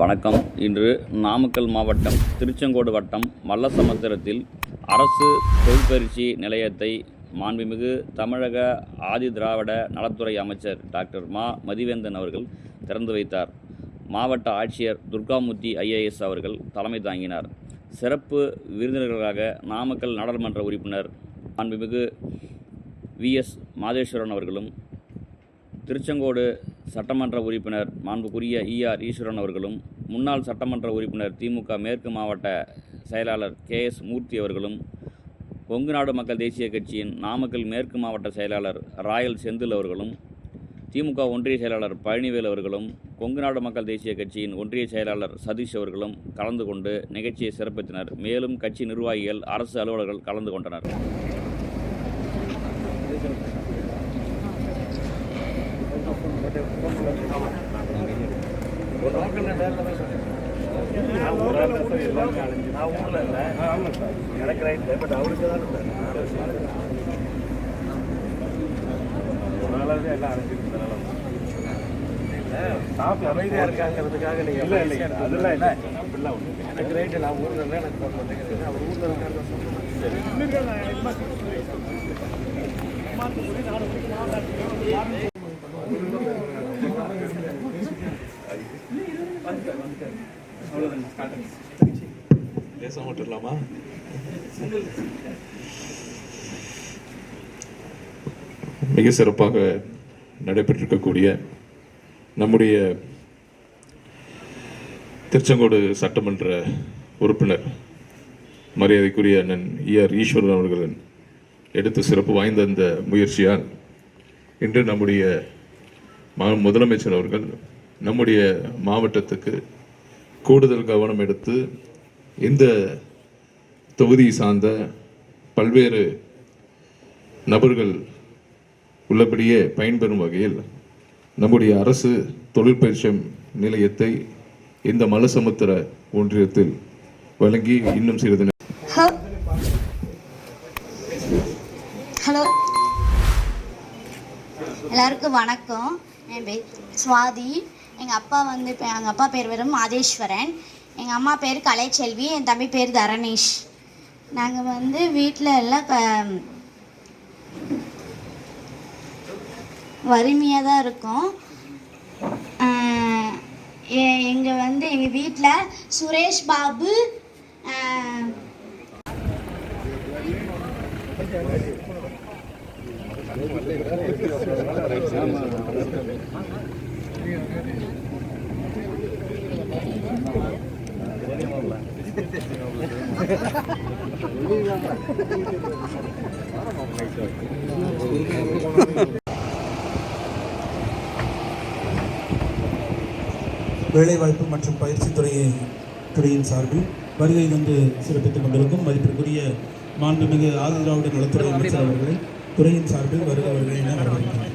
வணக்கம். இன்று நாமக்கல் மாவட்டம் திருச்செங்கோடு வட்டம் மல்லசமுத்திரத்தில் அரசு தொழிற்பயிற்சி நிலையத்தை மாண்புமிகு தமிழக ஆதி திராவிட நலத்துறை அமைச்சர் டாக்டர் மா. மதிவேந்தன் அவர்கள் திறந்து வைத்தார். மாவட்ட ஆட்சியர் துர்காமூர்த்தி ஐஏஎஸ் அவர்கள் தலைமை தாங்கினார். சிறப்பு விருந்தினர்களாக நாமக்கல் நாடாளுமன்ற உறுப்பினர் மாண்புமிகு விஎஸ் மாதேஸ்வரன் அவர்களும் திருச்செங்கோடு சட்டமன்ற உறுப்பினர் மாண்புக்குரிய ஈஆர் ஈஸ்வரன் அவர்களும் முன்னாள் சட்டமன்ற உறுப்பினர் திமுக மேற்கு மாவட்ட செயலாளர் கே எஸ் மூர்த்தி அவர்களும் கொங்கு நாடு மக்கள் தேசிய கட்சியின் நாமக்கல் மேற்கு மாவட்ட செயலாளர் ராயல் செந்தில் அவர்களும் திமுக ஒன்றிய செயலாளர் பழனிவேல் அவர்களும் கொங்கு நாடு மக்கள் தேசிய கட்சியின் ஒன்றிய செயலாளர் சதீஷ் அவர்களும் கலந்து கொண்டு நிகழ்ச்சியை சிறப்பித்தனர். மேலும் கட்சி நிர்வாகிகள் அரசு அலுவலர்கள் கலந்து கொண்டனர். நான் ஊர்ல சார், எல்லாமே அழிஞ்சு. நான் ஊர்ல இல்ல. எனக்கு ரைட்டு, பட் அவருக்கு தான் நாளாவே எல்லாம் அழிஞ்சிருக்கு, அதனால. ஸ்டாஃப் அமைதியா இருக்காங்கிறதுக்காக நீங்க இல்ல இல்ல அதெல்லாம் இல்ல அப்படிலாம் ஒண்ணு இல்லை. எனக்கு ரைட்டு நான் ஊர்ல இல்லை எனக்கு பாப்பா வந்து அவர் ஊர்ல லேசாக மாட்டிடலாமா மிக சிறப்பாக நடைபெற்றிருக்கக்கூடிய நம்முடைய திருச்செங்கோடு சட்டமன்ற உறுப்பினர் மரியாதைக்குரிய அண்ணன் ஈஆர் ஈஸ்வரன் அவர்களின் எடுத்து சிறப்பு வாய்ந்த அந்த முயற்சியால் இன்று நம்முடைய மா- முதலமைச்சர் அவர்கள் நம்முடைய மாவட்டத்துக்கு கூடுதல் கவனம் எடுத்து இந்த தொகுதி சார்ந்த பல்வேறு நபர்கள் உள்ளபடியே பயன்பெறும் வகையில் நம்முடைய அரசு தொழிற்பயிற்சி நிலையத்தை இந்த மலசமுத்திர ஒன்றியத்தில் வழங்கி இன்னும் சிறிது ஹலோ. ஹலோ. எல்லாருக்கும் வணக்கம். என் பேர் சுவாதி. எங்கள் அப்பா வந்து இப்போ எங்கள் அப்பா பேர் வெறும் மாதேஸ்வரன். எங்கள் அம்மா பேர் கலைச்செல்வி என் தம்பி பேர் தரணேஷ். நாங்கள் வந்து வீட்டில் எல்லாம் இப்போ வறுமையாக தான் இருக்கோம். எங்கள் வந்து எங்கள் வீட்டில் சுரேஷ் பாபு ஆஹ், வேலைவாய்ப்பு மற்றும் பயிற்சி துறையை துறையின் சார்பில் வருகை வந்து சிறப்பித்துக் கொண்டிருக்கும் மதிப்பிற்குரிய மாண்புமிகு ஆதி திராவிட நலத்துறை அமைச்சர் அவர்களை துறையின் சார்பில் வருக வருகை என வரவேற்கிறேன்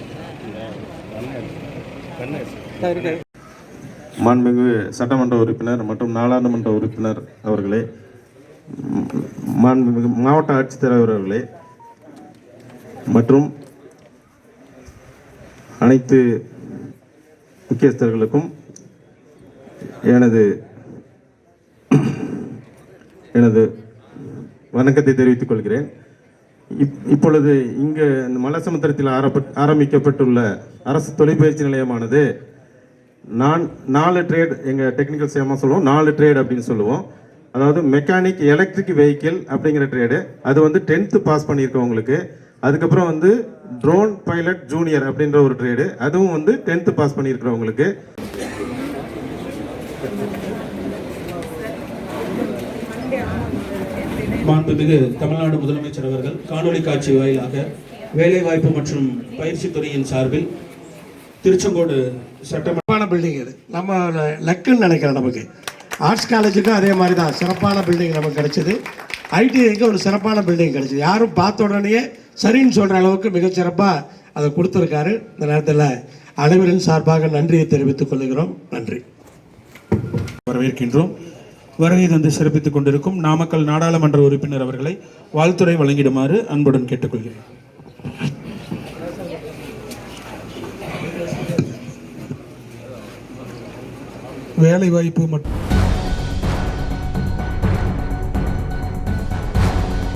மாண்புமிகு சட்டமன்ற உறுப்பினர் மற்றும் நாடாளுமன்ற உறுப்பினர் அவர்களே மாண்புமிகு மாவட்ட ஆட்சித்தலைவர் அவர்களே மற்றும் அனைத்து முக்கியஸ்தர்களுக்கும் எனது எனது வணக்கத்தை தெரிவித்துக் கொள்கிறேன். இப் இப்பொழுது இங்கு இந்த மலசமுத்திரத்தில் ஆரம்பிக்கப்பட்டுள்ள அரசு தொழிற்பயிற்சி நிலையமானது நான் நாலு ட்ரேட் எங்கள் டெக்னிக்கல் சேமாக சொல்லுவோம் நாலு ட்ரேட் அப்படின்னு சொல்லுவோம். அதாவது மெக்கானிக் எலக்ட்ரிக் வெஹிக்கிள் அப்படிங்கிற ட்ரேடு அது வந்து டென்த்து பாஸ் பண்ணியிருக்கவங்களுக்கு. அதுக்கப்புறம் வந்து ட்ரோன் பைலட் ஜூனியர் அப்படின்ற ஒரு ட்ரேடு அதுவும் வந்து டென்த்து பாஸ் பண்ணியிருக்கிறவங்களுக்கு. மாண்புமிகு தமிழ்நாடு முதலமைச்சர் அவர்கள் காணொளி காட்சி வாயிலாக வேலைவாய்ப்பு மற்றும் பயிற்சி துறையின் சார்பில் திருச்செங்கோடு சிறப்பான பில்டிங் இது நம்ம லக்குன்னு நினைக்கிறேன் நமக்கு. ஆர்ட்ஸ் காலேஜுக்கும் அதே மாதிரி தான் சிறப்பான பில்டிங் நமக்கு கிடச்சிது. ஐடிஐக்கு ஒரு சிறப்பான பில்டிங் கிடச்சிது. யாரும் பார்த்த உடனேயே சரின்னு சொல்கிற அளவுக்கு மிகச்சிறப்பாக அதை கொடுத்துருக்காரு. இந்த நேரத்தில் அனைவரின் சார்பாக நன்றியை தெரிவித்துக் கொள்கிறோம். நன்றி. வரவேற்கின்றோம். வருகை தந்து சிறப்பித்துக் கொண்டிருக்கும் நாமக்கல் நாடாளுமன்ற உறுப்பினர் அவர்களை வாழ்த்துறை வழங்கிடுமாறு அன்புடன் கேட்டுக்கொள்கிறேன். வேலைவாய்ப்பு மற்றும்